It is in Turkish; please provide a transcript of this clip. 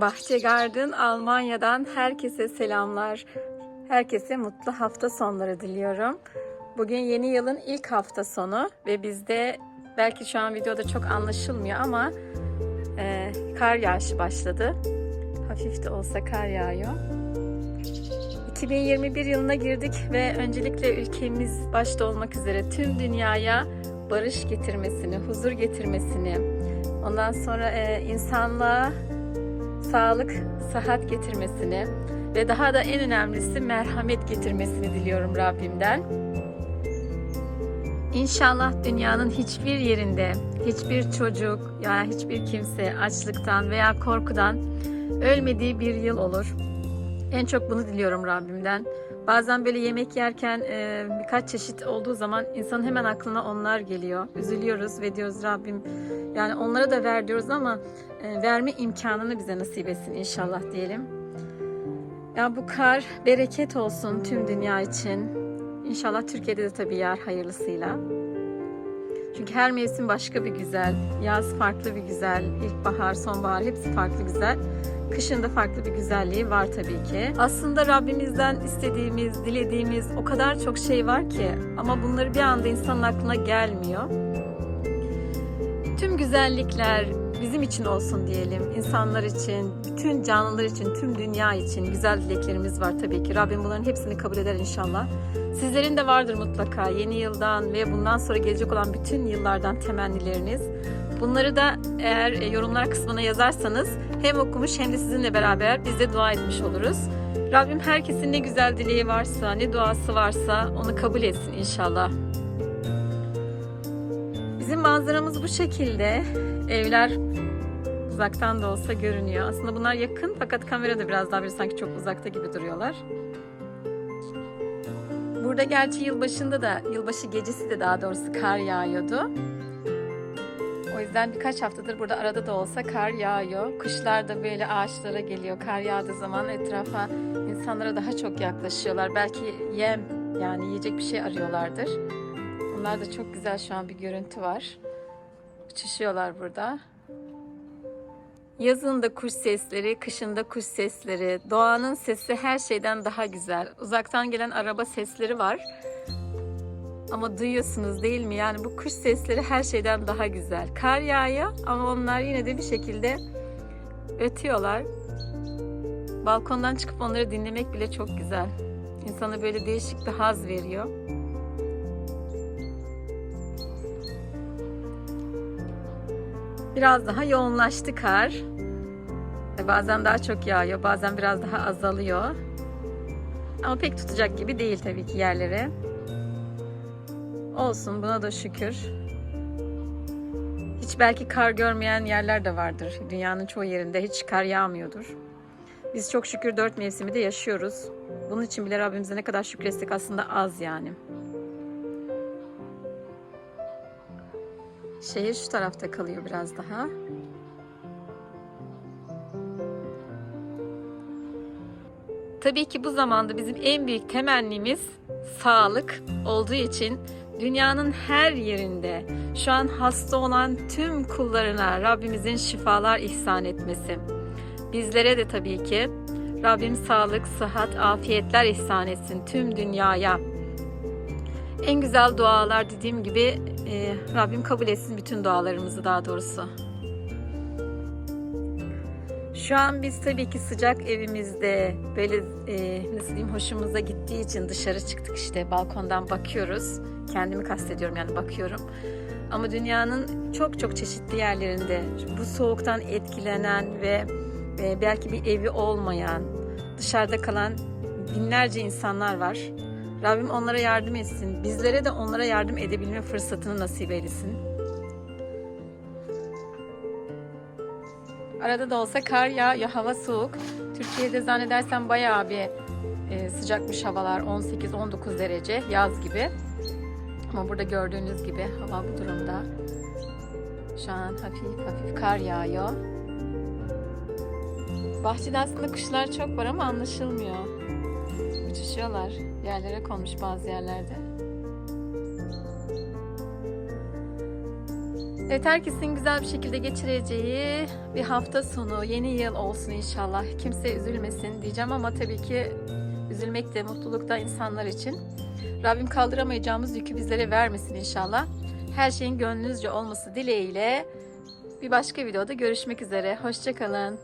Bahçe Garden Almanya'dan herkese selamlar. Herkese mutlu hafta sonları diliyorum. Bugün yeni yılın ilk hafta sonu ve bizde belki şu an videoda çok anlaşılmıyor ama e, kar yağışı başladı. Hafif de olsa kar yağıyor. 2021 yılına girdik ve öncelikle ülkemiz başta olmak üzere tüm dünyaya barış getirmesini, huzur getirmesini, ondan sonra e, insanlığa sağlık, sıhhat getirmesini ve daha da en önemlisi merhamet getirmesini diliyorum Rabbimden. İnşallah dünyanın hiçbir yerinde hiçbir çocuk ya hiçbir kimse açlıktan veya korkudan ölmediği bir yıl olur. En çok bunu diliyorum Rabbimden. Bazen böyle yemek yerken e, birkaç çeşit olduğu zaman insanın hemen aklına onlar geliyor. Üzülüyoruz ve diyoruz Rabbim yani onlara da ver diyoruz ama e, verme imkanını bize nasip etsin inşallah diyelim. Ya bu kar bereket olsun tüm dünya için. İnşallah Türkiye'de de tabii yer hayırlısıyla. Çünkü her mevsim başka bir güzel. Yaz farklı bir güzel. İlkbahar, sonbahar hepsi farklı güzel. Kışın da farklı bir güzelliği var tabii ki. Aslında Rabbimizden istediğimiz, dilediğimiz o kadar çok şey var ki ama bunları bir anda insanın aklına gelmiyor. Tüm güzellikler bizim için olsun diyelim. İnsanlar için, bütün canlılar için, tüm dünya için güzel dileklerimiz var tabii ki. Rabbim bunların hepsini kabul eder inşallah. Sizlerin de vardır mutlaka yeni yıldan ve bundan sonra gelecek olan bütün yıllardan temennileriniz. Bunları da eğer e, yorumlar kısmına yazarsanız hem okumuş hem de sizinle beraber biz de dua etmiş oluruz. Rabbim herkesin ne güzel dileği varsa, ne duası varsa onu kabul etsin inşallah. Bizim manzaramız bu şekilde. Evler uzaktan da olsa görünüyor. Aslında bunlar yakın fakat kamerada biraz daha bir sanki çok uzakta gibi duruyorlar. Burada gerçi yılbaşında da, yılbaşı gecesi de daha doğrusu kar yağıyordu. O yüzden birkaç haftadır burada arada da olsa kar yağıyor. Kışlar da böyle ağaçlara geliyor. Kar yağdığı zaman etrafa insanlara daha çok yaklaşıyorlar. Belki yem yani yiyecek bir şey arıyorlardır. Bunlar da çok güzel şu an bir görüntü var. Uçuşuyorlar burada. Yazın da kuş sesleri, kışın da kuş sesleri, doğanın sesi her şeyden daha güzel. Uzaktan gelen araba sesleri var. Ama duyuyorsunuz değil mi? Yani bu kuş sesleri her şeyden daha güzel. Kar yağıyor ama onlar yine de bir şekilde ötüyorlar. Balkondan çıkıp onları dinlemek bile çok güzel. İnsana böyle değişik bir haz veriyor. Biraz daha yoğunlaştı kar. Bazen daha çok yağıyor, bazen biraz daha azalıyor. Ama pek tutacak gibi değil tabii ki yerleri. Olsun buna da şükür. Hiç belki kar görmeyen yerler de vardır. Dünyanın çoğu yerinde hiç kar yağmıyordur. Biz çok şükür dört mevsimi de yaşıyoruz. Bunun için bile Rabbimize ne kadar şükretsek aslında az yani. Şehir şu tarafta kalıyor biraz daha. Tabii ki bu zamanda bizim en büyük temennimiz sağlık olduğu için dünyanın her yerinde şu an hasta olan tüm kullarına Rabbimizin şifalar ihsan etmesi. Bizlere de tabii ki Rabbim sağlık, sıhhat, afiyetler ihsan etsin tüm dünyaya. En güzel dualar dediğim gibi e, Rabbim kabul etsin bütün dualarımızı daha doğrusu. Şu an biz tabii ki sıcak evimizde böyle e, nasıl diyeyim hoşumuza gittiği için dışarı çıktık işte balkondan bakıyoruz. Kendimi kastediyorum yani bakıyorum. Ama dünyanın çok çok çeşitli yerlerinde bu soğuktan etkilenen ve e, belki bir evi olmayan, dışarıda kalan binlerce insanlar var. Rabbim onlara yardım etsin. Bizlere de onlara yardım edebilme fırsatını nasip eylesin. Arada da olsa kar yağıyor, hava soğuk. Türkiye'de zannedersem bayağı bir e, sıcakmış havalar. 18-19 derece yaz gibi. Ama burada gördüğünüz gibi hava bu durumda. Şu an hafif hafif kar yağıyor. Bahçede aslında kuşlar çok var ama anlaşılmıyor. Uçuşuyorlar. Yerlere konmuş bazı yerlerde. Evet herkesin güzel bir şekilde geçireceği bir hafta sonu, yeni yıl olsun inşallah. Kimse üzülmesin diyeceğim ama tabii ki üzülmek de mutluluk da insanlar için. Rabbim kaldıramayacağımız yükü bizlere vermesin inşallah. Her şeyin gönlünüzce olması dileğiyle bir başka videoda görüşmek üzere. Hoşçakalın.